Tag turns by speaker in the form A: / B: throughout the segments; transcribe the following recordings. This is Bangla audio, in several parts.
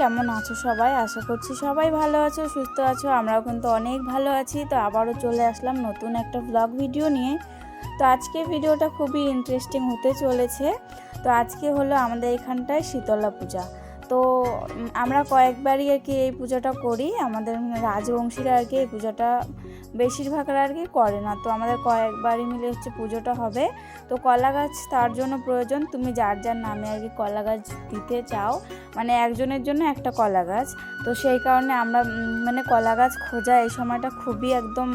A: কেমন আছো সবাই? আশা করছি সবাই ভালো আছো, সুস্থ আছো, আমরাও কিন্তু অনেক ভালো আছি। তো আবারও চলে আসলাম নতুন একটা ব্লগ ভিডিও নিয়ে। তো আজকে ভিডিওটা খুবই ইন্টারেস্টিং হতে চলেছে। তো আজকে হলো আমাদের এখানটায় শীতলা পূজা। তো আমরা কয়েকবারই আর কি এই পুজোটা করি। আমাদের রাজবংশীরা আর কি এই পুজোটা বেশিরভাগরা আর কি করে না। তো আমাদের কয়েকবারই মিলে হচ্ছে পুজোটা হবে। তো কলা গাছ তার জন্য প্রয়োজন। তুমি যার যার নামে আর কি কলা গাছ দিতে চাও মানে একজনের জন্য একটা কলা গাছ। তো সেই কারণে আমরা মানে কলা গাছ খোঁজা এই সময়টা খুবই একদম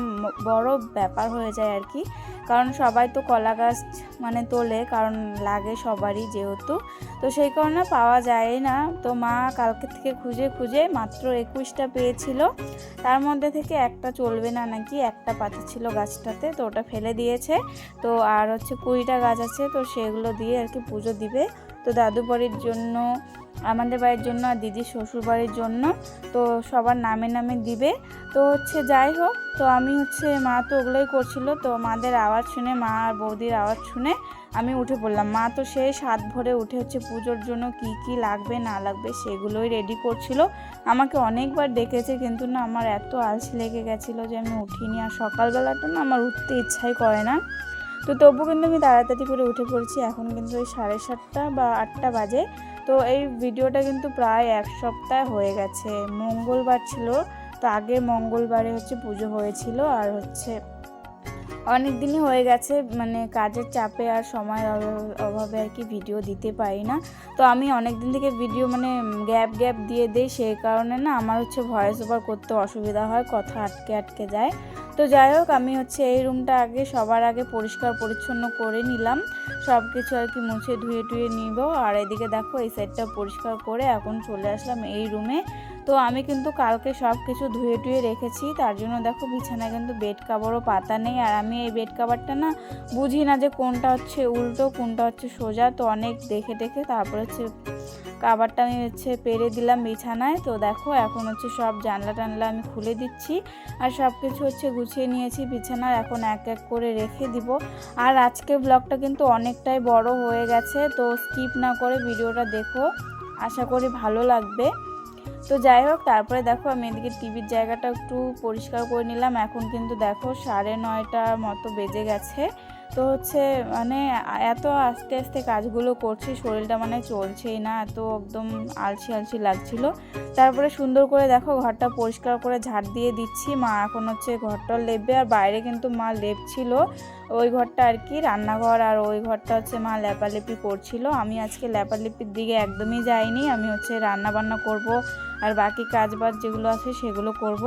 A: বড় ব্যাপার হয়ে যায় আর কি। কারণ সবাই তো কলা গাছ মানে তোলে, কারণ লাগে সবারই যেহেতু। তো সেই কারণে পাওয়া যায় না। তো মা কালকে থেকে খুঁজে খুঁজে মাত্র একুশটা পেয়েছিল। তার মধ্যে থেকে একটা চলবে না নাকি? একটা পাতা ছিল গাছটাতে, তো ওটা ফেলে দিয়েছে। তো আর হচ্ছে কুড়িটা গাছ আছে, তো সেগুলো দিয়ে আর কি পুজো দিবে। তো দাদু বাড়ির জন্য, আমাদের বাড়ির জন্য আর দিদির শ্বশুর বাড়ির জন্য, তো সবার নামে নামে দিবে। তো হচ্ছে যাই হোক, তো আমি হচ্ছে মা তো ওগুলোই করছিল, তো মাদের আওয়াজ শুনে, মা আর বৌদির আওয়াজ শুনে আমি উঠে পড়লাম। মা তো সেই সাত ভরে উঠে হচ্ছে পুজোর জন্য কি কি লাগবে, না লাগবে সেগুলোই রেডি করছিল। আমাকে অনেকবার ডেকেছে কিন্তু না আমার এত আলসি লেগে গেছিল যে আমি উঠিনি। আর সকালবেলাটা না আমার উঠতে ইচ্ছাই করে না। তো তবু কিন্তু আমি তাড়াতাড়ি করে উঠে পড়েছি। এখন কিন্তু ওই সাড়ে সাতটা বা আটটা বাজে। তো এই ভিডিওটা কিন্তু প্রায় এক সপ্তাহ হয়ে গেছে। মঙ্গলবার ছিল, তো আগে মঙ্গলবারে হচ্ছে পুজো হয়েছিল আর হচ্ছে অনেক দিনই হয়ে গেছে মানে কাজের চাপে আর সময়ের অভাব- আর কি ভিডিও দিতে পারি না। তো আমি অনেক দিন থেকে ভিডিও মানে গ্যাপ গ্যাপ দিয়ে দিই সেই কারণে না আমার হচ্ছে ভয়েস ওভার করতে অসুবিধা হয়, কথা আটকে আটকে যায়। তো যাই হোক, আমি হচ্ছে এই রুমটা আগে সবার আগে পরিষ্কার পরিচ্ছন্ন করে নিলাম। সব কিছু আর কি মুছে ধুয়ে টুয়ে নিব। আর এদিকে দেখো, এই সাইডটা পরিষ্কার করে এখন চলে আসলাম এই রুমে। তো আমি কিন্তু কালকে সব কিছু ধুয়ে টুয়ে রেখেছি। তার জন্য দেখো, বিছানায় কিন্তু বেড কাভারও পাতা নেই। আর আমি এই বেড কাভারটা না বুঝি না যে কোনটা হচ্ছে উল্টো, কোনটা হচ্ছে সোজা। তো অনেক দেখে দেখে তারপর হচ্ছে কাভারটা আমি হচ্ছে পেরে দিলাম বিছানায়। তো দেখো, এখন হচ্ছে সব জানলা টানলা আমি খুলে দিচ্ছি। আর সব কিছু হচ্ছে গুছিয়ে নিয়েছি, বিছানার এখন এক এক করে রেখে দিব। আর আজকে ব্লগটা কিন্তু অনেকটাই বড় হয়ে গেছে, তো স্কিপ না করে ভিডিওটা দেখো। আশা করি ভালো লাগবে। তো যাই হোক, তারপরে দেখো আমি এদিকে টিভির জায়গাটা একটু পরিষ্কার করে নিলাম। এখন কিন্তু দেখো সাড়ে নয়টার মতো বেজে গেছে। তো হচ্ছে মানে এত আস্তে আস্তে কাজগুলো করছি, শরীরটা মানে চলছেই না, এত একদম আলসি আলসি লাগছিল। তারপরে সুন্দর করে দেখো ঘরটা পরিষ্কার করে ঝাড় দিয়ে দিচ্ছি, মা এখন হচ্ছে ঘরটা লেপবে আর বাইরে কিন্তু মা লেপছিল। ওই ঘরটা আর কি রান্নাঘর আর ওই ঘরটা হচ্ছে মা লেপালেপি করছিল। আমি আজকে লেপালেপির দিকে একদমই যাইনি, আমি হচ্ছে রান্না বান্না করব আর বাকি কাজ বাজ যেগুলো আছে সেগুলো করব।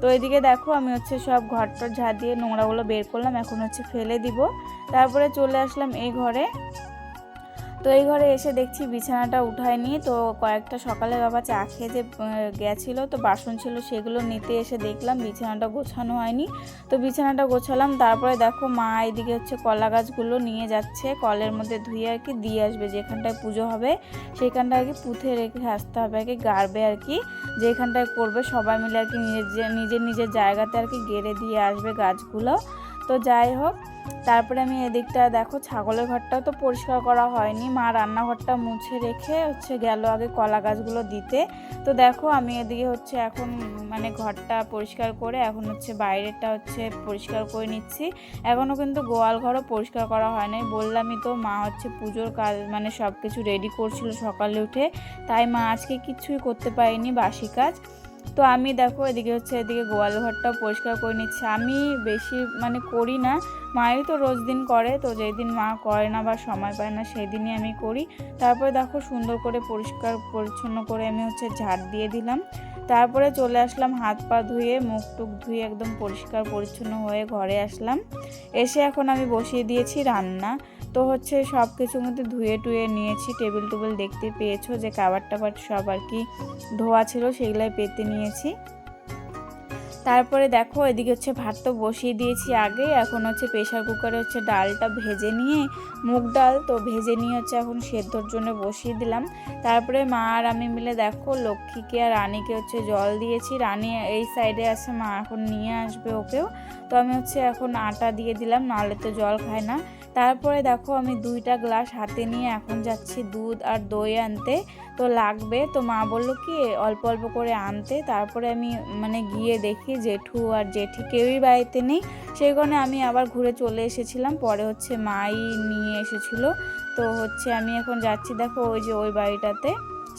A: তো এদিকে দেখো আমি হচ্ছে সব ঘর টর ঝাঁ দিয়ে নোংরাগুলো বের করলাম, এখন হচ্ছে ফেলে দিব। তারপরে চলে আসলাম এই ঘরে। তো এই ঘরে এসে দেখছি বিছানাটা উঠায়নি তো কয়েকটা সকালে বাবা চা খেয়ে যে গেছিল, তো বাসন ছিল সেগুলো নিতে এসে দেখলাম, বিছানাটা গোছানো হয়নি। তো বিছানাটা গোছালাম, তারপরে দেখো মা এদিকে হচ্ছে কলা গাছগুলো নিয়ে যাচ্ছে, কলের মধ্যে ধুয়ে আর কি দিয়ে আসবে, যেখানটায় পুজো হবে সেখানটা আর কি পুঁথে রেখে আসতে হবে, আর কি গাড়বে আর কি। যেখানটায় করবে সবাই মিলে আর কি নিজের নিজের নিজের জায়গাতে আর কি গেড়ে দিয়ে আসবে গাছগুলো। তো যাই হোক, তারপরে আমি এদিকটা দেখো, ছাগলের ঘরটাও তো পরিষ্কার করা হয়নি। মা রান্নাঘরটা মুছে রেখে হচ্ছে গেল আগে কলা গাছগুলো দিতে। তো দেখো আমি এদিকে হচ্ছে এখন মানে ঘরটা পরিষ্কার করে এখন হচ্ছে বাইরেটা হচ্ছে পরিষ্কার করে নিচ্ছি। এখনও কিন্তু গোয়াল ঘরও পরিষ্কার করা হয় নাই। বললামই তো মা হচ্ছে পুজোর কাজ মানে সব কিছু রেডি করছিল সকালে উঠে। তাই মা আজকে কিছুই করতে পারিনি বাসি কাজ। তো আমি দেখো এদিকে হচ্ছে এদিকে গোয়াল ঘরটাও পরিষ্কার করে নিচ্ছি। আমি বেশি মানে করি না। মাই তো রোজ দিন করে, তো যেই দিন মা করে না বা সময় পায় না সেই দিনই আমি করি। তারপরে দেখো সুন্দর করে পরিষ্কার পরিচ্ছন্ন করে আমি হচ্ছে ঝাড় দিয়ে দিলাম। তারপরে চলে আসলাম হাত পা ধুয়ে, মুখ টুক ধুয়ে একদম পরিষ্কার পরিচ্ছন্ন হয়ে ঘরে আসলাম। এসে এখন আমি বসিয়ে দিয়েছি রান্না। তো হচ্ছে সব কিছু মধ্যে ধুয়ে টুয়ে নিয়েছি। টেবিল টেবিল দেখতে পেয়েছ যে কাবার টাবার সব আর কি ধোয়া ছিল সেগুলাই পেতে নিয়েছি। তারপরে দেখো এদিকে হচ্ছে ভাত তো বসিয়ে দিয়েছি আগে। এখন হচ্ছে প্রেশার কুকারে হচ্ছে ডালটা ভেজে নিয়ে মুগ ডাল তো ভেজে নিয়ে হচ্ছে এখন সেদ্ধর জন্য বসিয়ে দিলাম। তারপরে মা আর আমি মিলে দেখো লক্ষ্মীকে আর রানীকে হচ্ছে জল দিয়েছি। রানী এই সাইডে আছে, মা এখন নিয়ে আসবে ওকেও। তো আমি হচ্ছে এখন আটা দিয়ে দিলাম, নাহলে তো জল খায় না। তারপরে দেখো আমি দুইটা গ্লাস হাতে নিয়ে এখন যাচ্ছি দুধ আর দই আনতে। তো লাগবে। তো মা বলল কি, অল্প অল্প করে আনতে। তারপরে আমি মানে গিয়ে দেখি জেঠু আর জেঠি কেউই বাড়িতে নেই। সেই কারণে আমি আবার ঘুরে চলে এসেছিলাম। পরে হচ্ছে মাই নিয়ে এসেছিল। তো হচ্ছে আমি এখন যাচ্ছি দেখো ওই যে ওই বাড়িটাতে।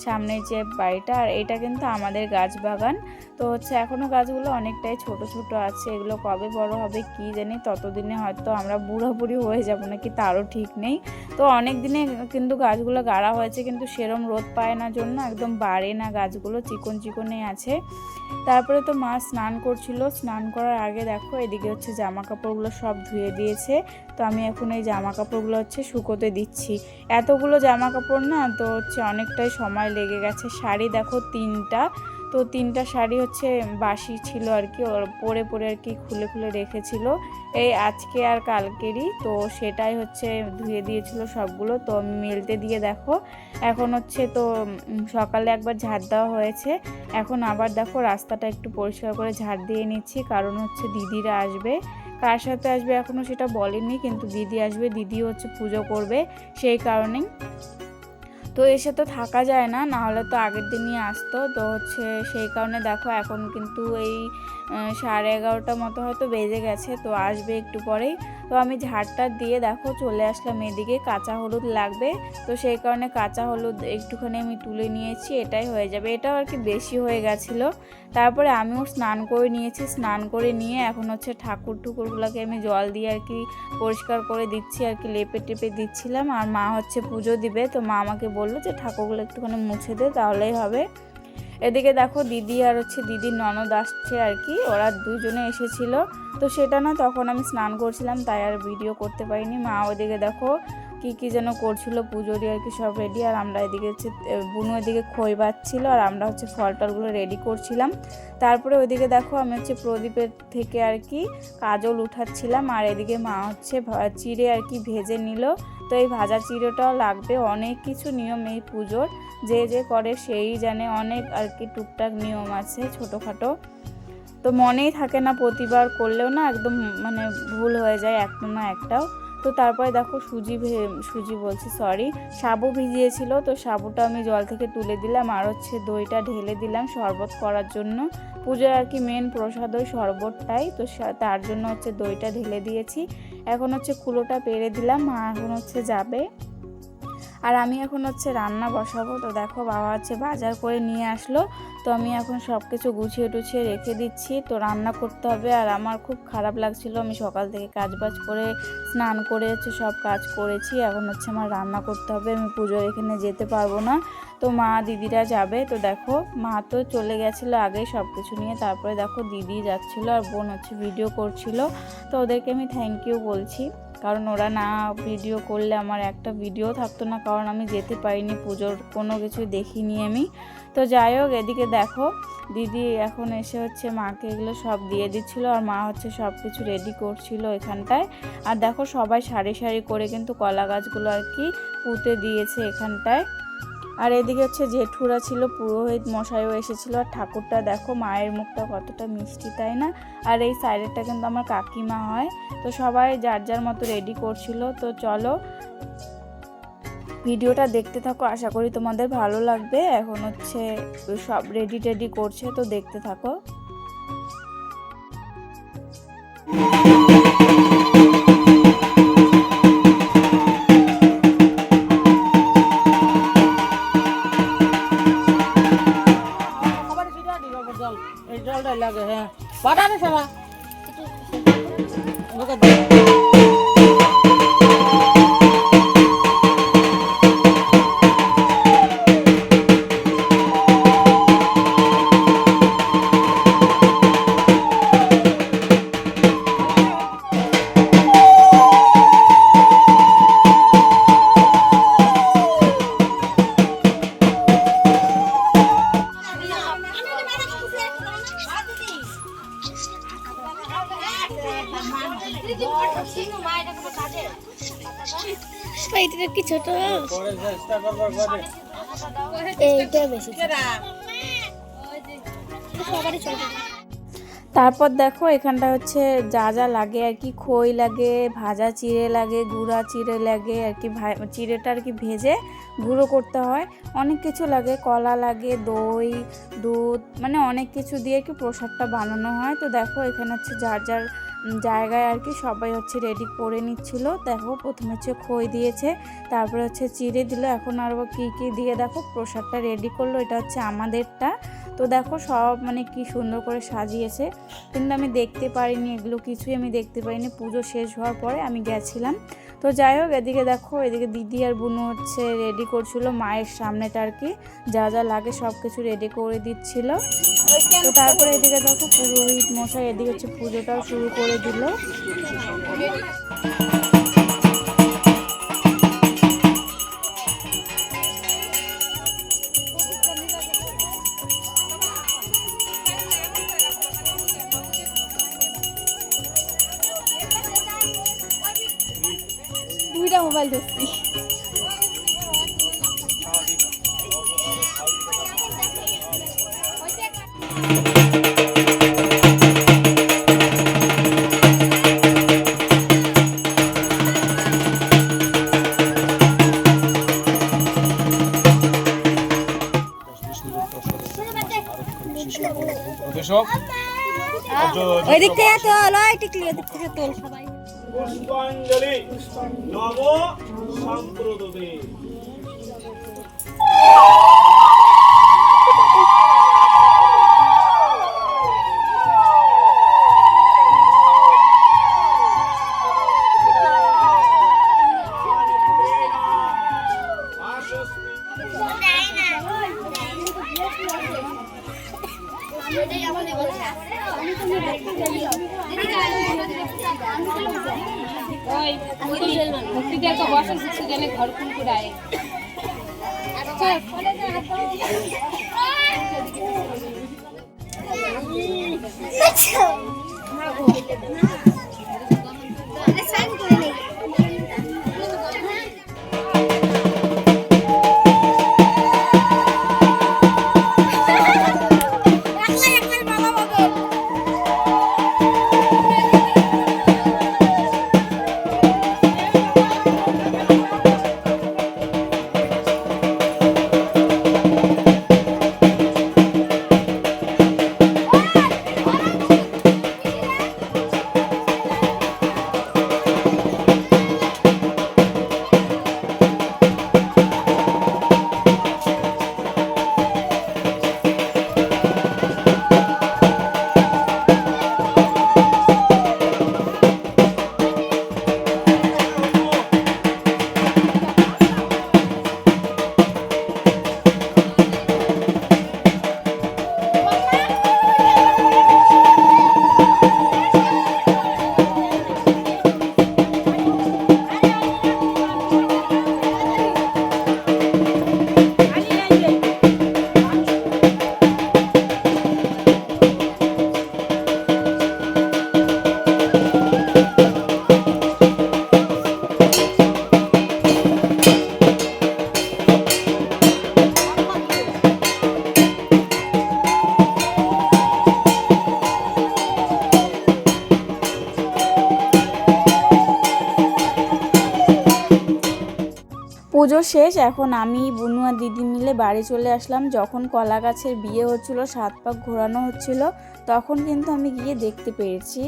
A: সামনের যে বাড়িটা, আর এটা কিন্তু আমাদের গাছ বাগান। তো হচ্ছে এখনও গাছগুলো অনেকটাই ছোট ছোট আছে। এগুলো কবে বড় হবে কি জানি ততদিনে হয়তো আমরা বুড়ো হয়ে যাব নাকি তারও ঠিক নেই। তো অনেক দিনে কিন্তু গাছগুলো গাড়া হয়েছে, কিন্তু সেরম রোদ পায় না জন্য, একদম বাড়ে না গাছগুলো, চিকন চিকনে আছে। তারপরে তো মা স্নান করছিল। স্নান করার আগে দেখো, এদিকে হচ্ছে জামা কাপড়গুলো সব ধুয়ে দিয়েছে। তো আমি এখন এই জামা কাপড়গুলো হচ্ছে শুকোতে দিচ্ছি। এতগুলো জামা কাপড় না তো হচ্ছে অনেকটাই সময় লেগে গেছে। শাড়ি দেখো তিনটা, তো তিনটা শাড়ি হচ্ছে বাসি ছিল আর কি, ওর পরে পরে আর কি খুলে খুলে রেখেছিল। এই আজকে আর কালকেরই, তো সেটাই হচ্ছে ধুয়ে দিয়েছিল সবগুলো, তো মেলতে দিয়ে দেখো। এখন হচ্ছে তো সকালে একবার ঝাড় দেওয়া হয়েছে। এখন আবার দেখো রাস্তাটা একটু পরিষ্কার করে ঝাড় দিয়ে নিচ্ছি, কারণ হচ্ছে দিদিরা আসবে। কার সাথে আসবে এখনও সেটা বলেনি কিন্তু দিদি আসবে দিদি হচ্ছে পুজো করবে, সেই কারণেই। তো এসে তো থাকা যায় না না হলে তো আগের দিনই আসতো, তো হচ্ছে সেই কারণে দেখো এখন কিন্তু এই সাড়ে এগারোটা মতো হয়তো বেজে গেছে, তো আসবে একটু পরেই। তো আমি ঝাড়টা দিয়ে দেখো, চলে আসলাম এদিকে, কাঁচা হলুদ লাগবে। তো সেই কারণে কাঁচা হলুদ একটুখানি আমি তুলে নিয়েছি, এটাই হয়ে যাবে। এটাও আর কি বেশি হয়ে গেছিল। তারপরে আমিও স্নান করে নিয়েছি, স্নান করে নিয়ে এখন হচ্ছে ঠাকুর ঠুকুরগুলোকে আমি জল দিয়ে আর কি পরিষ্কার করে দিচ্ছি, আর কি লেপে টেপে দিচ্ছিলাম। আর মা হচ্ছে পুজো দিবে, তো মা আমাকে বলল যে ঠাকুরগুলো একটুখানি মুছে দে, তাহলেই হবে। এদিকে দেখো দিদি আর হচ্ছে দিদির ননদ আসছে আর কি, ওরা দুজনে এসেছিল। তো সেটা না, তখন আমি স্নান করছিলাম, তাই আর ভিডিও করতে পারিনি। মা ওদিকে দেখো কি কি যেন করছিল পুজোরই আর কি সব রেডি আর আমরা এদিকে হচ্ছে বুনু এদিকে খই বাচ্ছিল, আর আমরা হচ্ছে ফল টলগুলো রেডি করছিলাম। তারপরে ওইদিকে দেখো আমি হচ্ছে প্রদীপের থেকে আর কি কাজল উঠাচ্ছিলাম, আর এদিকে মা হচ্ছে চিড়ে আর কি ভেজে নিল। তো এই ভাজা চিড়েটাও লাগবে। অনেক কিছু নিয়ম এই পুজোর। যে যে করে সেই জানে অনেক আর কি টুকটাক নিয়ম আছে ছোটোখাটো। তো মনেই থাকে না প্রতিবার করলেও না একদম মানে ভুল হয়ে যায় একটা না একটাও। তো তারপরে দেখো সুজি সুজি বলছি সরি সাবু ভিজিয়েছিল, তো সাবুটা আমি জল থেকে তুলে দিলাম আর হচ্ছে দইটা ঢেলে দিলাম শরবত করার জন্য। পুজোর আর কি মেন প্রসাদ ওই শরবতটাই। তো তার জন্য হচ্ছে দইটা ঢেলে দিয়েছি। এখন হচ্ছে কুলোটা পেরে দিলাম মা এখন হচ্ছে যাবে আর আমি এখন হচ্ছে রান্না বসাবো। তো দেখো বাবা হচ্ছে বাজার করে নিয়ে আসলো। তো আমি এখন সব কিছু গুছিয়ে টুছিয়ে রেখে দিচ্ছি। তো রান্না করতে হবে আর আমার খুব খারাপ লাগছিল। আমি সকাল থেকে কাজ বাজ করে স্নান করে হচ্ছে সব কাজ করেছি। এখন হচ্ছে আমার রান্না করতে হবে। আমি পুজোর এখানে যেতে পারব না। তো মা দিদিরা যাবে। তো দেখো মা তো চলে গেছিল আগে সব কিছু নিয়ে। তারপরে দেখো দিদি যাচ্ছিল আর বোন হচ্ছে ভিডিও করছিল। তো ওদেরকে আমি থ্যাংক ইউ বলছি। কারণ ওরা না ভিডিও করলে আমার একটা ভিডিও থাকতো না, কারণ আমি যেতে পারিনি পুজোর, কোনো কিছু দেখিনি আমি। তো যাই হোক, এদিকে দেখো, দিদি এখন এসে হচ্ছে মাকে এগুলো সব দিয়ে দিচ্ছিল আর মা হচ্ছে সব কিছু রেডি করছিল এখানটায়। আর দেখো সবাই সারি সারি করে কিন্তু কলা গাছগুলো আর কি পুঁতে দিয়েছে এখানটায়। আর এদিকে হচ্ছে জেঠুরা ছিল, পুরোহিত মশাইও এসেছিল। আর ঠাকুরটা দেখো, মায়ের মুখটা কতটা মিষ্টি, তাই না? আর এই সাইডেরটা কিন্তু আমার কাকিমা হয়। তো সবাই যার যার মতো রেডি করছিল। তো চলো, ভিডিওটা দেখতে থাকো। আশা করি তোমাদের ভালো লাগবে। এখন হচ্ছে সব রেডি টেডি করছে, তো দেখতে থাকো।
B: জল এই জলটা লাগে হ্যাঁ পাঠাবে
A: তারপর দেখো, এখানটা হচ্ছে যা যা লাগে আর কি, খই লাগে, ভাজা চিড়ে লাগে, গুঁড়া চিড়ে লাগে, আর কি চিড়েটা আর কি ভেজে গুঁড়ো করতে হয়। অনেক কিছু লাগে, কলা লাগে, দই, দুধ মানে অনেক কিছু দিয়ে কি প্রসাদটা বানানো হয়। তো দেখো, এখানে হচ্ছে যার যার জায়গায় আর কি সবাই হচ্ছে রেডি করে নিচ্ছিল। দেখো, প্রথমে হচ্ছে খই দিয়েছে, তারপরে হচ্ছে চিড়ে দিল। এখন আরও কী কী দিয়ে দেখো, প্রসাদটা রেডি করল, এটা হচ্ছে আমাদেরটা। তো দেখো, সব মানে কি সুন্দর করে সাজিয়েছে। কিন্তু আমি দেখতে পারিনি এগুলো, কিছুই আমি দেখতে পারিনি। পুজো শেষ হওয়ার পরে আমি গেছিলাম। তো যাই হোক, এদিকে দেখো, এদিকে দিদি আর বুনু হচ্ছে রেডি করছিল। মায়ের সামনেটা আর কি যা যা লাগে সব কিছু রেডি করে দিচ্ছিল। তো তারপরে এদিকে দেখো পুরোহিত মশাই, এদিকে হচ্ছে পুজোটাও শুরু করে দিল।
C: দুইটা মোবাইল ধরছি। দিক থেকে তোল ওই টিকলি দিক সবাই
D: পুষ্পাঞ্জলি নব সম্প্রদতে
E: Tá
A: Não. শেষ, এখন আমি বুনু আর দিদি মিলে বাড়ি চলে আসলাম। যখন কলা গাছের বিয়ে হচ্ছিল, সাত পাক ঘোরানো হচ্ছিল তখন কিন্তু আমি গিয়ে দেখতে পেরেছি।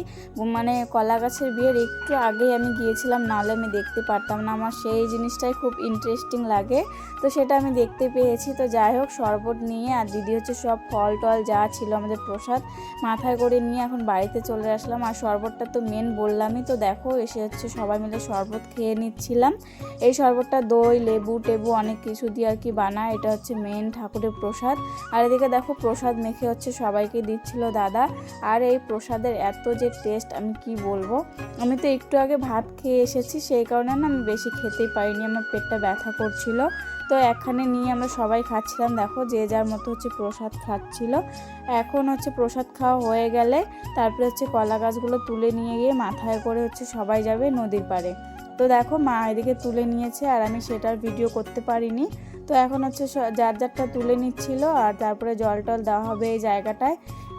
A: মানে কলা গাছের বিয়ের একটু আগেই আমি গিয়েছিলাম, নাহলে আমি দেখতে পারতাম না। আমার সেই জিনিসটাই খুব ইন্টারেস্টিং লাগে। তো সেটা আমি দেখতে পেয়েছি। তো যাই হোক, শরবত নিয়ে আর দিদি হচ্ছে সব ফল টল যা ছিল আমাদের প্রসাদ মাথায় করে নিয়ে এখন বাড়িতে চলে আসলাম। আর শরবতটা তো মেন বললামই। তো দেখো, এসে হচ্ছে সবাই মিলে শরবত খেয়ে নিচ্ছিলাম। এই শরবতটা দই, লেবু টেবু অনেক কিছু দিয়ে আর কি বানায়। এটা হচ্ছে মেন ঠাকুরের প্রসাদ। আর এদিকে দেখো, প্রসাদ মেখে হচ্ছে সবাইকে দিচ্ছিল দাদা আর এই প্রসাদের এত যে টেস্ট আমি কি বলব? আমি তো একটু আগে ভাত খেয়ে এসেছি, সেই কারণে না আমি বেশি খেতেই পারিনি, আমার পেটটা ব্যথা করছিল। তো এখানে নিয়ে আমরা সবাই খাচ্ছিলাম, দেখো যে যার মতো হচ্ছে প্রসাদ খাচ্ছিল। এখন হচ্ছে প্রসাদ খাওয়া হয়ে গেলে তারপরে হচ্ছে কলা গাছগুলো তুলে নিয়ে গিয়ে মাথায় করে হচ্ছে সবাই যাবে নদীর পাড়ে। তো দেখো মা এদিকে তুলে নিয়েছে আর আমি সেটার ভিডিও করতে পারিনি। তো এখন হচ্ছে যার যারটা তুলে নিচ্ছিল আর তারপরে জল টল দেওয়া হবে এই জায়গাটায়।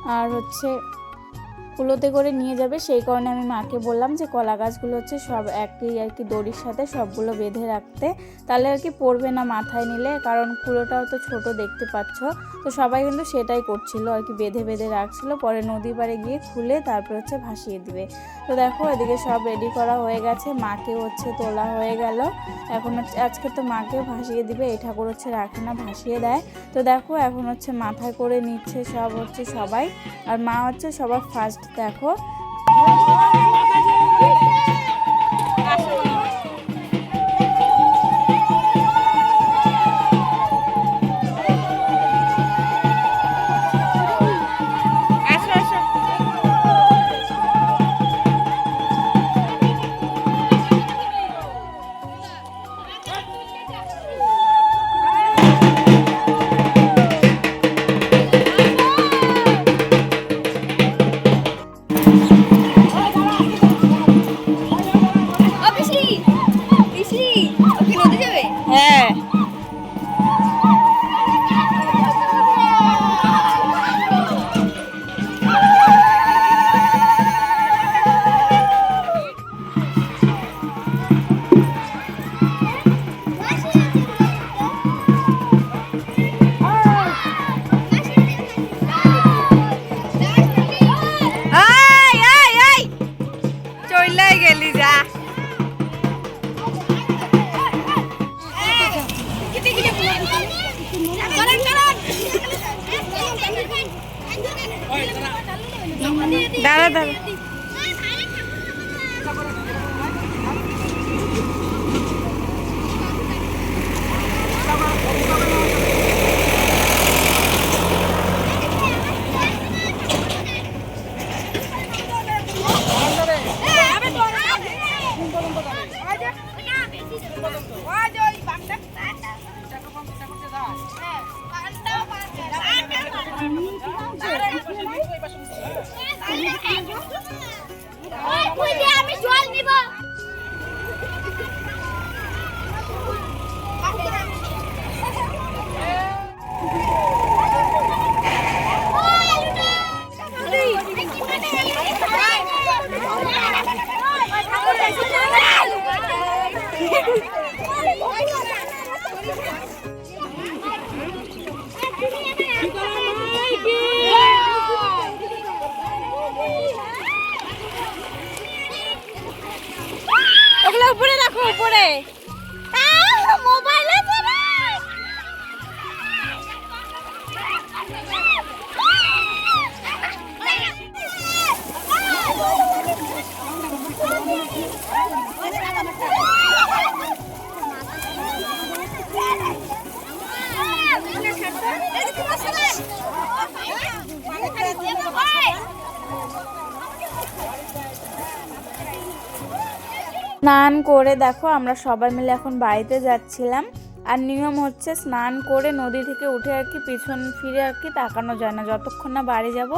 A: আর হচ্ছে কুলোতে করে নিয়ে যাবে। সেই কারণে আমি মাকে বললাম যে কলা গাছগুলো হচ্ছে সব একই আর কি দড়ির সাথে সবগুলো বেঁধে রাখতে। তাহলে আর কি পড়বে না মাথায় নিলে, কারণ কুলোটাও তো ছোট দেখতে পাচ্ছ। তো সবাই কিন্তু সেটাই করছিল আর কি, বেঁধে বেঁধে রাখছিল। পরে নদী পাড়ে গিয়ে খুলে তারপর হচ্ছে ভাসিয়ে দিবে। তো দেখো এদিকে সব রেডি করা হয়ে গেছে। মাকে হচ্ছে তোলা হয়ে গেল। এখন হচ্ছে, আজকে তো মাকে ভাসিয়ে দিবে, এই ঠাকুর হচ্ছে রাখে না, ভাসিয়ে দেয়। তো দেখো এখন হচ্ছে মাথায় করে নিচ্ছে সব হচ্ছে সবাই। আর মা হচ্ছে সবার ফার্স্ট দেখো। দাঁড়া দাঁড়া। স্নান করে দেখো, আমরা সবাই মিলে এখন বাড়িতে যাচ্ছিলাম। আর নিয়ম হচ্ছে স্নান করে নদী থেকে উঠে আর কি পিছন ফিরে আর কি তাকানো যায় না। যতক্ষণ না বাড়ি যাব,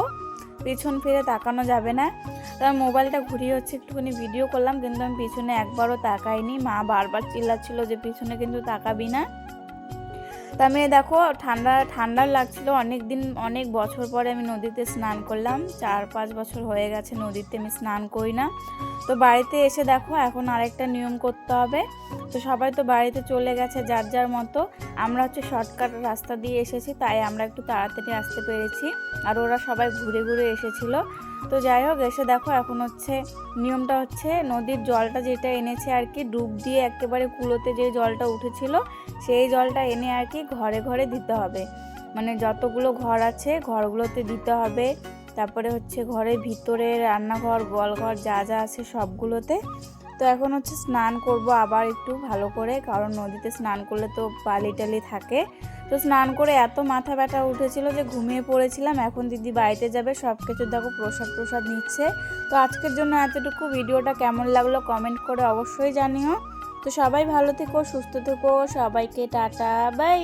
A: পিছন ফিরে তাকানো যাবে না। তার মোবাইলটা ঘুরিয়ে হচ্ছে একটুখানি ভিডিও করলাম, কিন্তু আমি পিছনে একবারও তাকাইনি। মা বারবার চিল্লাচ্ছিল যে পিছনে কিন্তু তাকাবি না। তা আমি দেখো, ঠান্ডা ঠান্ডা লাগছিল অনেক দিন অনেক বছর পরে আমি নদীতে স্নান করলাম। চার, পাঁচ বছর হয়ে গেছে নদীতে আমি স্নান করি না। তো বাড়িতে এসে দেখো, এখন আরেকটা নিয়ম করতে হবে। তো সবাই তো বাড়িতে চলে গেছে যার যার মতো। আমরা হচ্ছে শর্টকাট রাস্তা দিয়ে এসেছি, তাই আমরা একটু তাড়াতাড়ি আসতে পেরেছি। আর ওরা সবাই ঘুরে ঘুরে এসেছিল। তো যাই হোক, এসে দেখো এখন হচ্ছে নিয়মটা হচ্ছে নদীর জলটা যেটা এনেছে আর কি, ডুব দিয়ে একেবারে কুলোতে যে জলটা উঠেছিল, সেই জলটা এনে আর কি ঘরে ঘরে দিতে হবে। মানে যতগুলো ঘর আছে, ঘরগুলোতে দিতে হবে। তারপরে হচ্ছে ঘরের ভিতরে রান্নাঘর, গোয়ালঘর যা যা আছে সবগুলোতে। তো এখন হচ্ছে স্নান করব আবার একটু ভালো করে, কারণ নদীতে স্নান করলে তো বালি টালি থাকে। তো স্নান করে এত মাথা ব্যথা উঠেছিল যে ঘুমিয়ে পড়েছিলাম। এখন দিদি বাড়িতে যাবে সব কিছু দেখো, প্রসাদ প্রসাদ নিচ্ছে। তো আজকের জন্য এতটুকু। ভিডিওটা কেমন লাগল কমেন্ট করে অবশ্যই জানিও। তো সবাই ভালো থেকো, সুস্থ থেকো, সবাইকে টাটা, বাই।